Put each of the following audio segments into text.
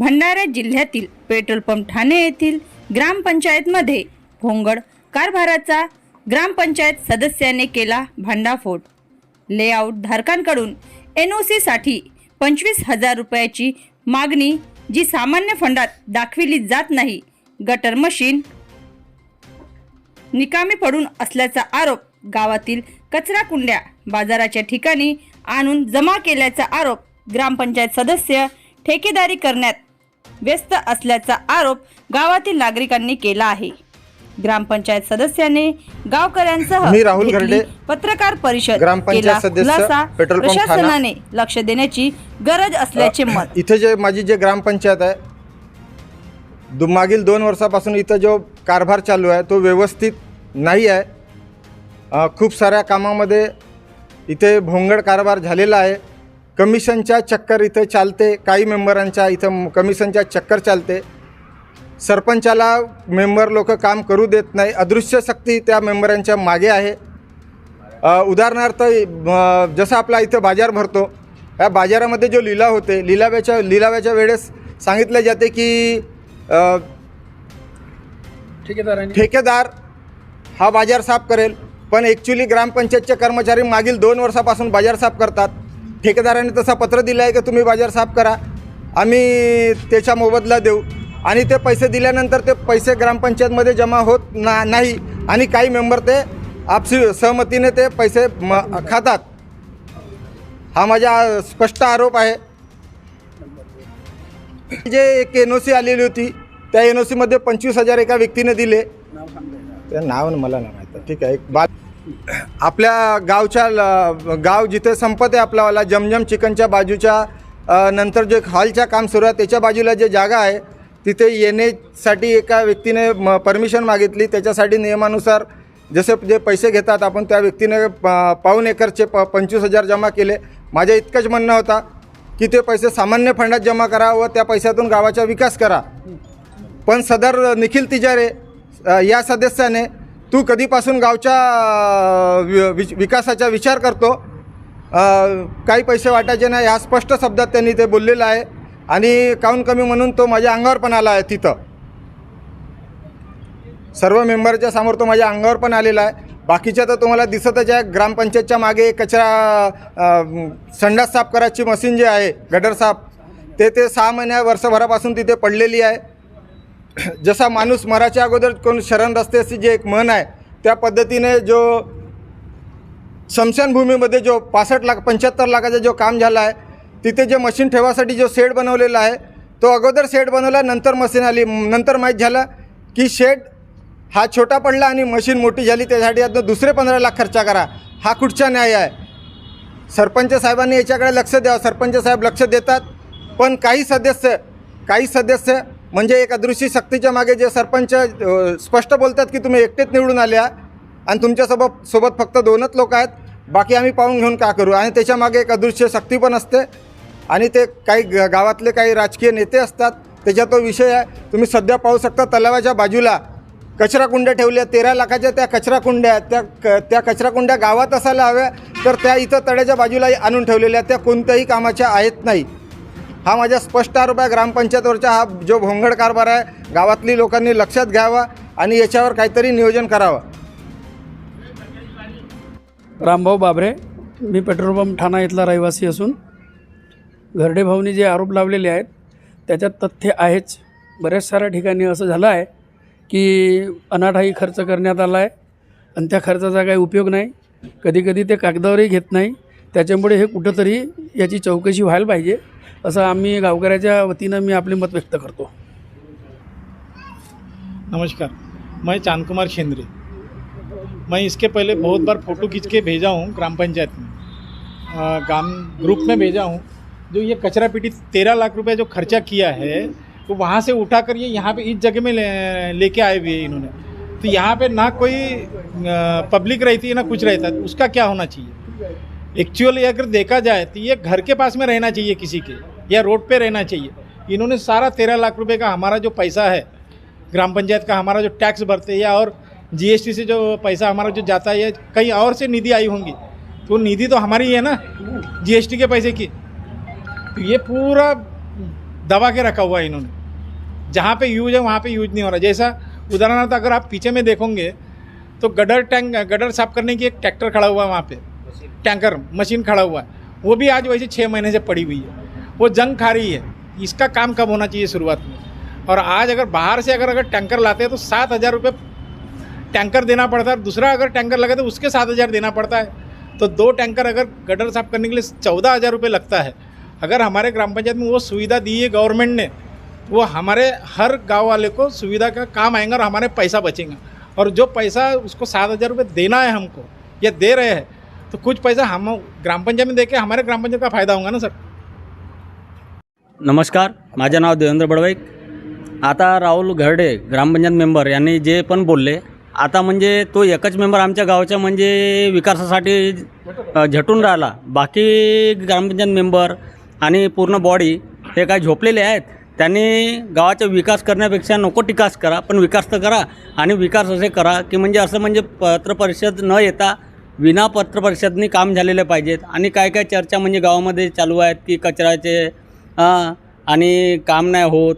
भंडारा जिल्ह्यातील petrol pump Thane येथील ग्रामपंचायतमध्ये भोंगड कारभाराचा ग्रामपंचायत सदस्याने केला भांडाफोड. लेआउट धारकांकडून एन ओ सीसाठी पंचवीस हजार रुपयाची मागणी जी सामान्य फंडात दाखविली जात नाही. गटर मशीन निकामी पडून असल्याचा आरोप गावातील कचरा कुंड्या बाजाराच्या ठिकाणी आणून जमा केल्याचा आरोप ग्रामपंचायत सदस्य ठेकेदारी करण्यात व्यस्त असल्याचा आरोप गावातील नागरिकांनी केला आहे. ग्रामपंचायत सदस्याने गावकऱ्यांसह मी राहुल घेतली घरडे, पत्रकार परिषद ग्रामपंचायत केला. सदस्य, खुलासा पेट्रोल पंप ठाणा. प्रशासनाने लक्ष देण्याची गरज असल्याचे मत. इथे जे माझी जे ग्रामपंचायत आहे दु मागील दोन वर्षापासून इथं जो कारभार चालू आहे तो व्यवस्थित नाही आहे. अ, खूप साऱ्या कामामध्ये इथे भोंगड कारभार झालेला आहे. कमिशनच्या चक्कर इथे चालते काही मेंबरांच्या इथं कमिशनच्या चक्कर चालते. सरपंचाला मेंबर लोक काम करू देत नाही. अदृश्य शक्ती त्या मेंबरांच्या मागे आहे. उदाहरणार्थ जसं आपला इथं बाजार भरतो या बाजारामध्ये जो लिलाव होते लिलाव्याच्या लिलाव्याच्या वेळेस सांगितले जाते की अ, ठेकेदारांनी ठेकेदार हा बाजार साफ करेल. पण ॲक्च्युली ग्रामपंचायतचे कर्मचारी मागील दोन वर्षापासून बाजार साफ करतात. ठेकेदाराने तसा पत्र दिलं आहे की तुम्ही बाजार साफ करा. आम्ही त्याच्या मोबदला देऊ. आणि ते पैसे दिल्यानंतर ते पैसे ग्रामपंचायतमध्ये जमा होत ना नाही. आणि काही मेंबर ते आपसी सहमतीने ते पैसे म खातात. हा माझा स्पष्ट आरोप आहे. जे एक एन ओ सी आलेली होती त्या एन ओ सीमध्ये पंचवीस हजार एका व्यक्तीने दिले. ते नाव मला नाही माहीत. ठीक आहे एक बा आपल्या गावच्या ल- गाव जिथे संपत आहे आपलावाला जमजम चिकनच्या बाजूच्या नंतर जे हॉलच्या काम सुरू आहे त्याच्या बाजूला जे जागा आहे तिथे येण्यासाठी एका व्यक्तीने म परमिशन मागितली. त्याच्यासाठी नियमानुसार जसे जे पैसे घेतात आपण त्या व्यक्तीने प- पाऊण एकरचे प पंचवीस हजार जमा केले. माझ्या इतकंच म्हणणं होता की ते पैसे सामान्य फंडात जमा करा व त्या पैशातून गावाचा विकास करा. पण सदर निखिल तिजारे या सदस्याने तू कधीपासून गावच्या वि- वि- विकासाचा विचार करतो? काही पैसे वाटायचे नाही ह्या स्पष्ट शब्दात त्यांनी ते बोललेलं आहे. आणि काऊन कमी म्हणून तो माझ्या अंगावर पण आला आहे तिथं. सर्व मेंबरच्या समोर तो माझ्या अंगावर पण आलेला आहे. बाकीच्या तर तुम्हाला दिसतच आहे ग्रामपंचायतच्या मागे कचरा संडास साफ करायची मशीन जे आहे गटर साफ ते ते सहा महिन्या वर्षभरापासून तिथे पडलेली आहे. जसा माणूस मराच्या अगोदर कोण शरण रस्त्याची जे एक मन आहे त्या पद्धतीने जो स्मशानभूमीमध्ये जो पासष्ट लाख पंच्याहत्तर लाखाचा जो काम झाला आहे तिथे जे मशीन ठेवासाठी जो शेड बनवलेला आहे तो अगोदर शेड बनवला नंतर मशीन आली नंतर माहीत झालं की शेड हा छोटा पडला आणि मशीन मोठी झाली त्यासाठी आता दुसरे पंधरा लाख खर्च करा हा कुठचा न्याय आहे? सरपंच साहेबांनी याच्याकडे लक्ष द्यावं सरपंच साहेब लक्ष देतात पण काही सदस्य काही सदस्य म्हणजे एक अदृश्य शक्तीच्या मागे जे सरपंच स्पष्ट बोलतात की तुम्ही एकटेच निवडून आल्या आणि तुमच्यासोबत सोबत फक्त दोनच लोक आहेत बाकी आम्ही पाहून घेऊन का करू? आणि त्याच्यामागे एक अदृश्य शक्ती पण असते आणि ते काही ग- गावातले काही राजकीय नेते असतात त्याच्या तो विषय आहे. तुम्ही सध्या पाहू शकता तलावाच्या बाजूला कचरा कुंड्या ठेवल्या तेरा लाखाच्या त्या कचरा कुंड्या आहेत. त्या क त्या कचरा कुंड्या गावात असायला हव्या तर त्या इथं तळ्याच्या बाजूला आणून ठेवलेल्या त्या कोणत्याही कामाच्या आहेत नाही. हा माझा स्पष्ट आरोप आहे. ग्रामपंचायतवरचा हा जो भोंगड कारभार आहे गावातली लोकांनी लक्षात घ्यावा आणि याच्यावर काहीतरी नियोजन करावं. रामभाऊ बाबरे मी पेट्रोल पंप ठाणा इथला रहिवासी असून घरडे भाऊनी जे आरोप लावलेले आहेत त्याच्यात तथ्य आहेच. बऱ्याच साऱ्या ठिकाणी असं झालं आहे की अनाठाई खर्च करण्यात आला आहे आणि त्या खर्चाचा काही उपयोग नाही. कधीकधी ते कागदावरही घेत नाही. त्याच्यामुळे हे कुठंतरी याची चौकशी व्हायला पाहिजे. आम्ही गावकऱ्याच्या वतीनं मी आपले मत व्यक्त करतो. नमस्कार. मैं चाँद कुमार शेंद्रे. मैं इसके पहले बहुत बार फ़ोटो खींच के भेजा हूँ ग्राम पंचायत में। ग्राम ग्रुप में भेजा हूँ। जो ये कचरा पीटी तेरह लाख रुपए जो खर्चा किया है तो वहाँ से उठा कर ये यहाँ पे इस जगह में ले, लेके आए हुए इन्होंने। तो यहाँ पे ना कोई पब्लिक रहती है, ना कुछ रहता है। उसका क्या होना चाहिए? एक्चुअली अगर देखा जाए तो ये घर के पास में रहना चाहिए किसी के, या रोड पे रहना चाहिए। इन्होंने सारा तेरह लाख रुपए का हमारा जो पैसा है, ग्राम पंचायत का हमारा जो टैक्स भरते हैं या और जीएसटी से जो पैसा हमारा जो जाता है कहीं और से निधि आई होंगी तो निधि तो हमारी है ना जीएसटी के पैसे की। तो ये पूरा दबा के रखा हुआ है इन्होंने। जहाँ पे यूज़ है, वहाँ पे यूज़ नहीं हो रहा। जैसा उदाहरणार्थ अगर आप पीछे में देखोगे तो गडर टैंक, गडर साफ़ करने की एक ट्रैक्टर खड़ा हुआ है वहाँ पे। टैंकर, मशीन खड़ा हुआ है। वो भी आज वैसे छः महीने से पड़ी हुई है। वो जंग खा रही है। इसका काम कब होना चाहिए शुरुआत में? और आज अगर बाहर से अगर अगर टैंकर लाते हैं तो सात हज़ार रुपये टैंकर देना पड़ता है दूसरा अगर टैंकर लगे तो उसके सात हज़ार देना पड़ता है। तो दो टैंकर अगर गटर साफ़ करने के लिए चौदह हज़ार रुपये लगता है। अगर हमारे ग्राम पंचायत में वो सुविधा दी है गवर्नमेंट ने, वो हमारे हर गाँव वाले को सुविधा का काम आएगा और हमारे पैसा बचेगा। और जो पैसा उसको सात हज़ार रुपये देना है हमको, या दे रहे हैं तो कुछ पैसा हम ग्राम पंचायत में देके हमारे ग्राम पंचायत का फ़ायदा होगा ना सर? नमस्कार माझं नाव देवेंद्र बडवाईक. आता राहुल घरडे ग्रामपंचायत मेंबर यांनी जे पण बोलले आता म्हणजे तो एकच मेंबर आमच्या गावाच्या म्हणजे विकासासाठी झटून राहिला. बाकी ग्रामपंचायत मेंबर आणि पूर्ण बॉडी हे काय झोपलेले आहेत त्यांनी गावाचा विकास करण्यापेक्षा नको टिकास करा पण विकास तर करा आणि विकास असे करा की म्हणजे असं म्हणजे पत्रपरिषद न येता विना पत्रपरिषदनी काम झालेले पाहिजेत. आणि काय काय चर्चा म्हणजे गावामध्ये चालू आहेत की कचऱ्याचे हां आणि काम नाही होत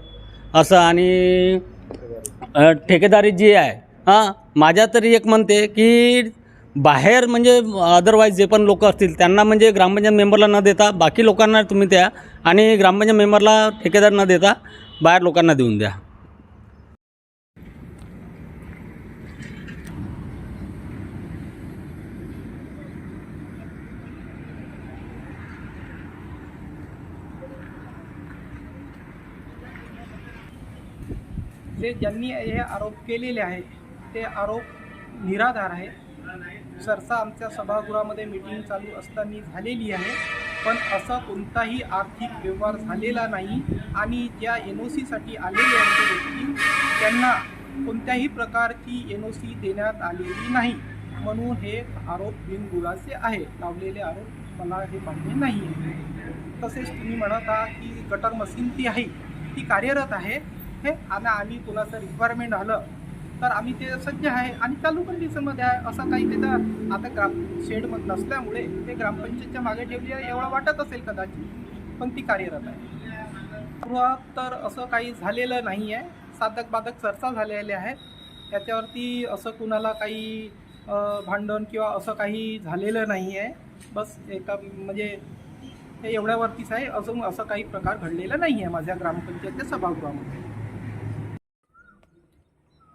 असं आणि ठेकेदारी जी आहे हां माझ्या तरी एक म्हणते की बाहेर म्हणजे अदरवाईज जे पण लोक असतील त्यांना म्हणजे ग्रामपंचायत मेंबरला न देता बाकी लोकांना तुम्ही द्या आणि ग्रामपंचायत मेंबरला ठेकेदार न देता बाहेर लोकांना देऊन द्या. जे ज्यांनी हे आरोप केलेले आहेत ते आरोप निराधार आहे सरसा आमच्या सभागृहामध्ये मीटिंग चालू असताना झालेली आहे पण असा कोणताही आर्थिक व्यवहार झालेला नाही आणि ज्या एन ओ सीसाठी आलेले आहेत व्यक्ती त्यांना कोणत्याही प्रकारची एन ओ सी देण्यात आलेली नाही. म्हणून हे आरोप बिनबुडाचे आहे लावलेले आरोप मला हे मान्य नाही आहे तसेच तुम्ही म्हणत आहात की गटर मशीन ती आहे ती कार्यरत आहे. हे आणि आम्ही कुणाचं रिक्वायरमेंट आलं तर आम्ही ते सज्ज आहे. आणि चालू कंडिशनमध्ये आहे. असं काही त्याचा आता ग्राम शेड नसल्यामुळे ते ग्रामपंचायतच्या मागे ठेवली आहे. एवढं वाटत असेल कदाचित पण ती कार्यरत आहे. गृहात तर असं काही झालेलं नाही आहे. साधक बाधक चर्चा झालेल्या आहेत. याच्यावरती असं कुणाला काही भांडण किंवा असं काही झालेलं नाही आहे. बस एका म्हणजे हे एवढ्यावरतीच आहे. अजून असं काही प्रकार घडलेला नाही आहे माझ्या ग्रामपंचायतच्या सभागृहामध्ये.